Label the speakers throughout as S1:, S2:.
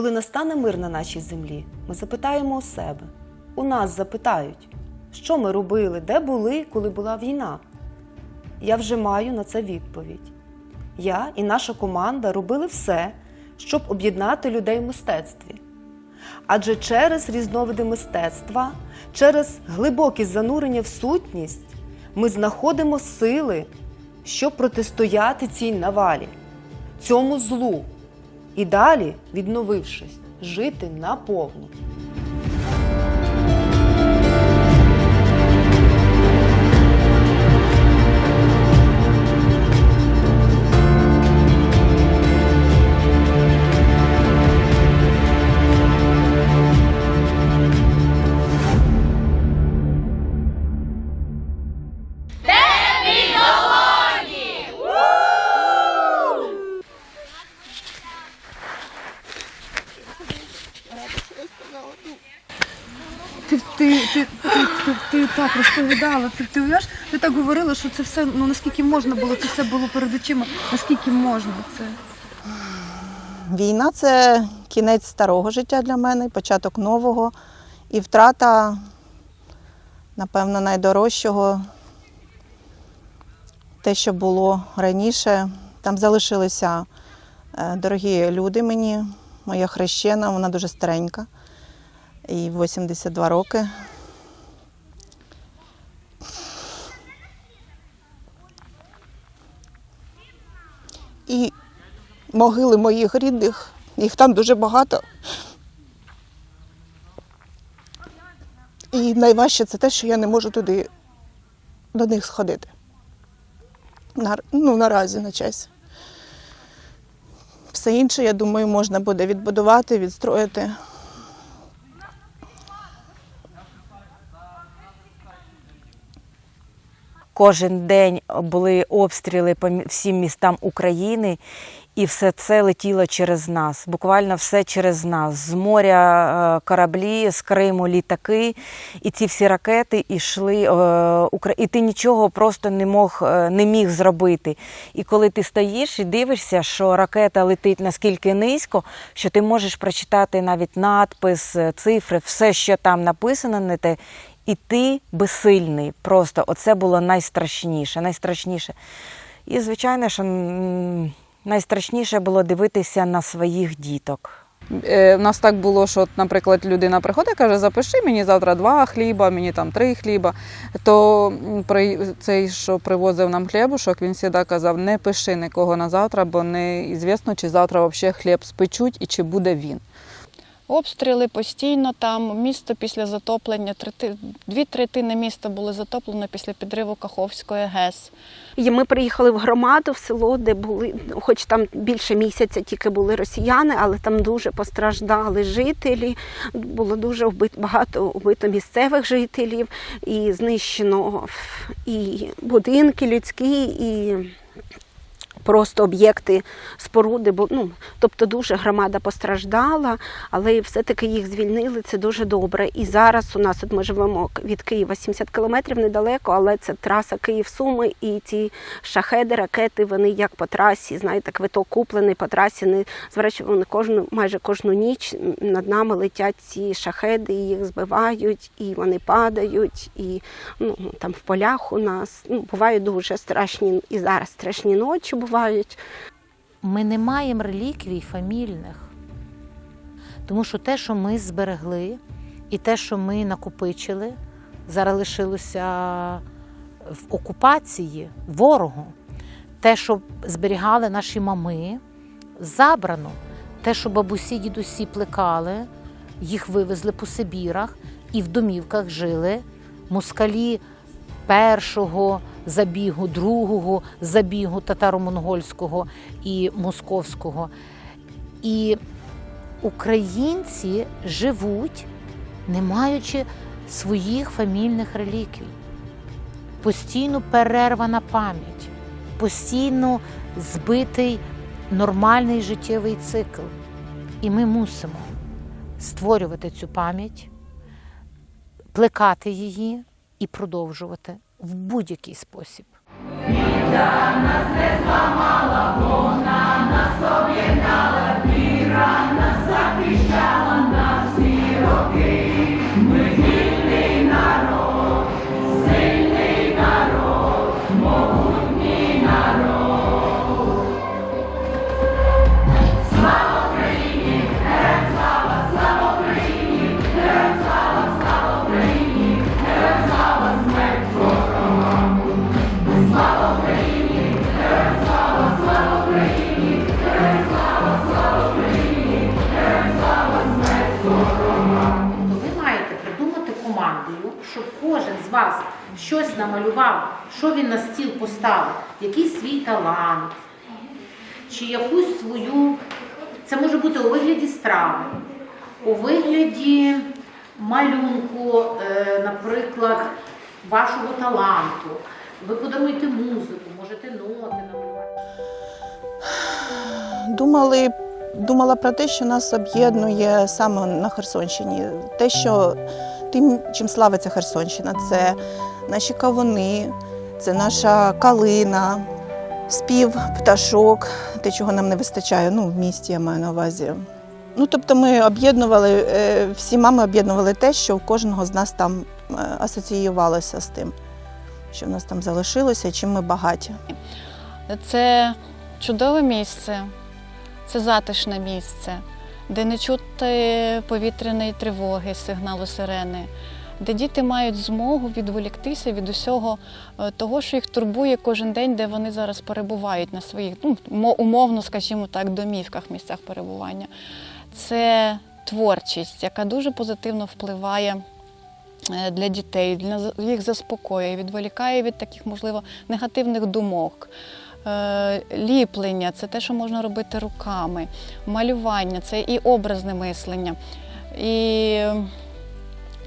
S1: Коли настане мир на нашій землі, ми запитаємо у себе. У нас запитають, що ми робили, де були, коли була війна. Я вже маю на це відповідь. Я і наша команда робили все, щоб об'єднати людей в мистецтві. Адже через різновиди мистецтва, через глибоке занурення в сутність ми знаходимо сили, щоб протистояти цій навалі, цьому злу і далі, відновившись, жити наповну.
S2: Розповідала, ти, ти, уявляєш, ти так говорила, що це все, ну наскільки можна було, це все було перед очима, наскільки можна це.
S3: Війна це кінець старого життя для мене, початок нового і втрата, напевно, найдорожчого. Те, що було раніше, там залишилися е, дорогі люди мені, моя хрещена, вона дуже старенька, їй 82 роки. І могили моїх рідних, їх там дуже багато. І найважче це те, що я не можу туди до них сходити. На, ну, наразі на часі. Все інше, я думаю, можна буде відбудувати, відстроїти.
S4: Кожен день були обстріли по всім містам України, і все це летіло через нас. Буквально все через нас. З моря е, кораблі, з Криму літаки, і ці всі ракети йшли. е, І ти нічого просто не мог е, не міг зробити. І коли ти стоїш і дивишся, що ракета летить наскільки низько, що ти можеш прочитати навіть надпис, цифри, все, що там написано на те. І ти безсильний. Просто оце було найстрашніше. найстрашніше. І, звичайно, що найстрашніше було дивитися на своїх діток.
S5: Е, У нас так було, що, наприклад, людина приходить і каже, запиши мені завтра два хліба, мені там три хліба. То при цей, що привозив нам хлібушок, він завжди казав, не пиши нікого на завтра, бо неізвісно, чи завтра взагалі хліб спечуть і чи буде він.
S6: Обстріли постійно там. Місто після затоплення, трети- дві третини міста були затоплено після підриву Каховської ГЕС.
S7: І ми приїхали в громаду, в село, де були, хоч там більше місяця тільки були росіяни, але там дуже постраждали жителі. Було дуже вбит, багато вбито місцевих жителів, і знищено і будинки людські, і просто об'єкти споруди, бо ну тобто дуже громада постраждала, але все-таки їх звільнили. Це дуже добре. І зараз у нас от ми живемо від Києва 70 кілометрів недалеко, але це траса Київ-Суми, і ці шахеди, ракети, вони як по трасі, знаєте, квиток куплений по трасі. Не вони кожну майже кожну ніч над нами летять ці шахеди, і їх збивають, і вони падають, і ну там в полях у нас ну бувають дуже страшні і зараз страшні ночі бувають.
S8: Ми не маємо реліквій фамільних. Тому що те, що ми зберегли, і те, що ми накопичили, зараз лишилося в окупації ворогу. Те, що зберігали наші мами, забрано. Те, що бабусі, дідусі плекали, їх вивезли по Сибірах і в домівках жили. Москалі першого забігу, другого забігу татаро-монгольського і московського. І українці живуть, не маючи своїх фамільних реліквій. Постійно перервана пам'ять, постійно збитий нормальний життєвий цикл. І ми мусимо створювати цю пам'ять, плекати її і продовжувати в будь-який спосіб.
S9: Віра нас не зламала, вона об'єднала, віра нас захистила. Вас щось намалював, що він на стіл поставив, якийсь свій талант, чи якусь свою, це може бути у вигляді страви, у вигляді малюнку, е, наприклад, вашого таланту. Ви подаруєте музику, можете ноти намалювати.
S3: Думали, думала про те, що нас об'єднує саме на Херсонщині. Те, що тим, чим славиться Херсонщина, це наші кавуни, це наша калина, спів, пташок, те, чого нам не вистачає, ну, в місті я маю на увазі. Ну, тобто ми об'єднували, е, всіма ми об'єднували те, що у кожного з нас там е, асоціювалося з тим, що в нас там залишилося, чим ми багаті.
S6: Це чудове місце, це затишне місце, де не чути повітряної тривоги, сигналу сирени, де діти мають змогу відволіктися від усього е, того, що їх турбує кожен день, де вони зараз перебувають на своїх, ну, умовно, скажімо так, домівках, місцях перебування. Це творчість, яка дуже позитивно впливає е, для дітей, для їх заспокоює, відволікає від таких, можливо, негативних думок. Е, Ліплення це те, що можна робити руками, малювання це і образне мислення. І,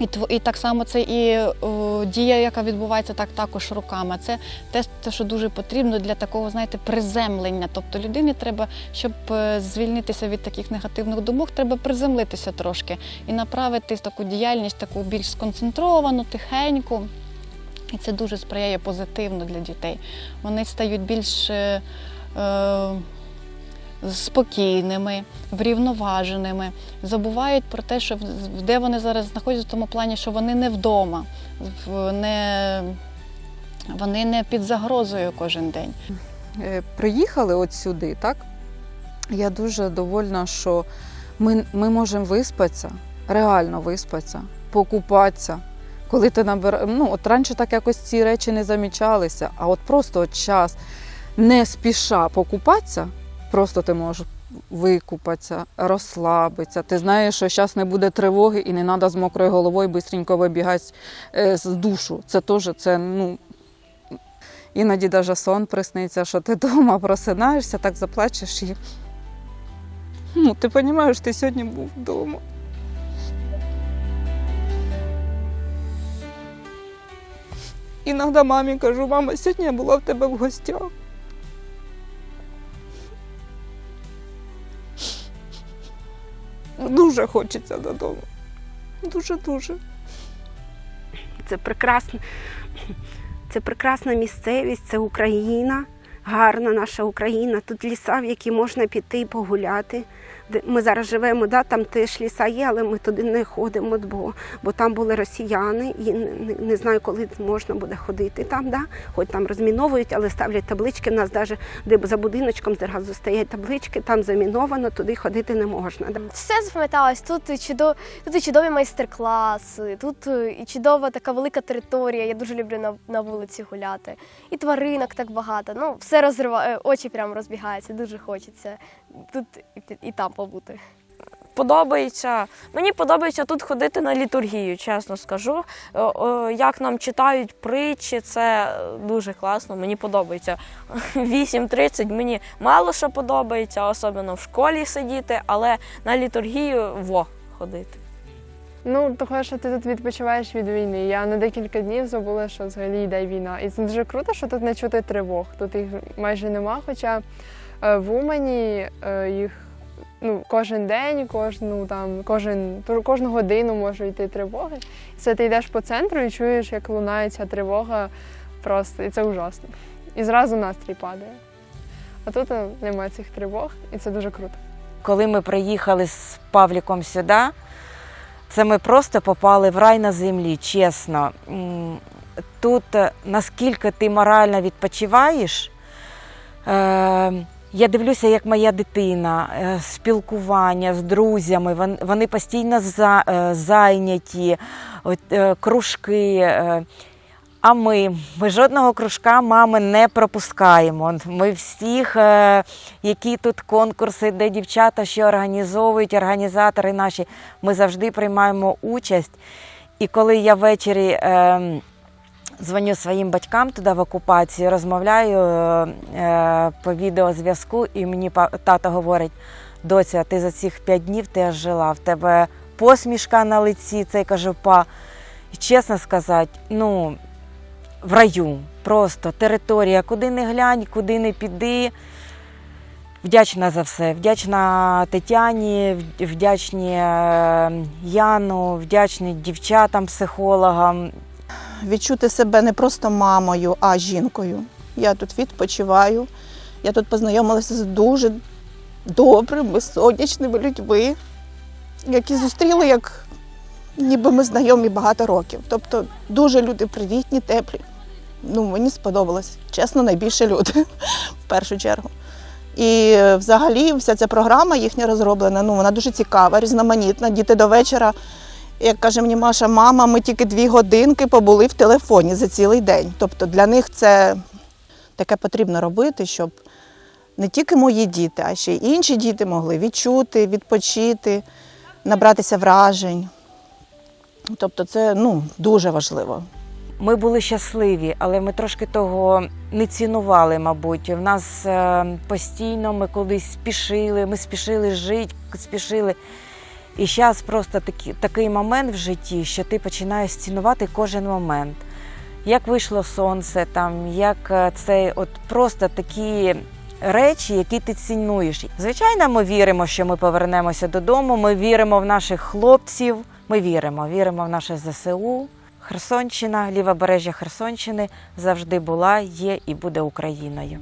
S6: і, і так само це і о, дія, яка відбувається так також руками. Це те, те, що дуже потрібно для такого, знаєте, приземлення. Тобто людині треба, щоб е, звільнитися від таких негативних думок, треба приземлитися трошки і направити таку діяльність, таку більш сконцентровану, тихеньку. І це дуже сприяє позитивно для дітей. Вони стають більш е, е, спокійними, врівноваженими, забувають про те, що де вони зараз знаходяться в тому плані, що вони не вдома, не, вони не під загрозою кожен день.
S5: Е, приїхали от сюди, так? Я дуже довольна, що ми, ми можемо виспатися, реально виспатися, покупатися. Коли ти набираєш, ну от раніше так якось ці речі не замічалися, а от просто от час не спіша покупатися, просто ти можеш викупатися, розслабитися. Ти знаєш, що зараз не буде тривоги і не треба з мокрою головою швидко вибігати е, з душу. Це теж це, ну, Іноді навіть сон присниться, що ти вдома просинаєшся, так заплачеш і ну, ти розумієш, ти сьогодні був вдома. Іноді мамі кажу, мама, сьогодні я була в тебе в гостях. Дуже хочеться додому. Дуже-дуже.
S7: Це прекрасна, це прекрасна місцевість, це Україна, гарна наша Україна. Тут ліса, в які можна піти і погуляти. Ми зараз живемо, да, там теж ліса є, але ми туди не ходимо, бо, бо там були росіяни, і не, не- знаю, коли можна буде ходити там, да? хоч там розміновують, але ставлять таблички. У нас навіть де за будиночком зразу стоять таблички, там заміновано, туди ходити не можна. Да?
S10: Все запам'яталось. Тут і чудо, тут і чудові майстер-класи, тут е, і чудова така велика територія. Я дуже люблю на, на вулиці гуляти. І тваринок так багато. Ну, все розриває, очі прямо розбігаються, дуже хочеться тут і, і там побути.
S11: подобається. Мені подобається тут ходити на літургію, чесно скажу. Е, е, Як нам читають притчі, це дуже класно. Мені подобається. 8.30 мені мало що подобається, особливо в школі сидіти, але на літургію во ходити.
S12: Ну, того, що ти тут відпочиваєш від війни. Я на декілька днів забула, що взагалі йде війна. І це дуже круто, що тут не чути тривог. Тут їх майже нема. Хоча е, в Умані е, їх ну, кожен день, кожну там, кожен, кожну годину можуть йти тривоги. Це ти йдеш по центру і чуєш, як лунає ця тривога просто, і це ужасно. І зразу настрій падає. А тут е, немає цих тривог, і це дуже круто.
S4: Коли ми приїхали з Павліком сюди, це ми просто попали в рай на землі, чесно. Тут е, наскільки ти морально відпочиваєш, е, я дивлюся, як моя дитина, е, спілкування з друзями, вони постійно е, зайняті, е, кружки. А ми, ми жодного кружка мами не пропускаємо. Ми всіх, які тут конкурси, де дівчата що організовують, організатори наші, ми завжди приймаємо участь. І коли я ввечері е, Дзвоню своїм батькам туди в окупації, розмовляю е, е, по відеозв'язку, і мені тато говорить: доця, ти за цих п'ять днів ти жила, в тебе посмішка на лиці. Це я кажу, па. І чесно сказати, ну, в раю, просто територія, куди не глянь, куди не піди. Вдячна за все. Вдячна Тетяні, вдячні е, Яну, вдячні дівчатам, психологам.
S3: Відчути себе не просто мамою, а жінкою. Я тут відпочиваю. Я тут познайомилася з дуже добрими, сонячними людьми, які зустріли, як ніби ми знайомі багато років. Тобто дуже люди привітні, теплі. Ну, мені сподобалось. Чесно, найбільше люди в першу чергу. І взагалі вся ця програма їхня розроблена, ну вона дуже цікава, різноманітна. Діти до вечора, як каже мені Маша, мама, ми тільки дві годинки побули в телефоні за цілий день. Тобто для них це таке потрібно робити, щоб не тільки мої діти, а ще й інші діти могли відчути, відпочити, набратися вражень. Тобто це ну, дуже важливо.
S4: Ми були щасливі, але ми трошки того не цінували, мабуть. В нас е, постійно ми колись спішили, ми спішили жити, спішили. І зараз просто такі, такий момент в житті, що ти починаєш цінувати кожен момент. Як вийшло сонце, там, як е, це от просто такі речі, які ти цінуєш. Звичайно, ми віримо, що ми повернемося додому. Ми віримо в наших хлопців. Ми віримо, віримо в наше ЗСУ. Херсонщина, лівобережжя Херсонщини завжди була, є і буде Україною.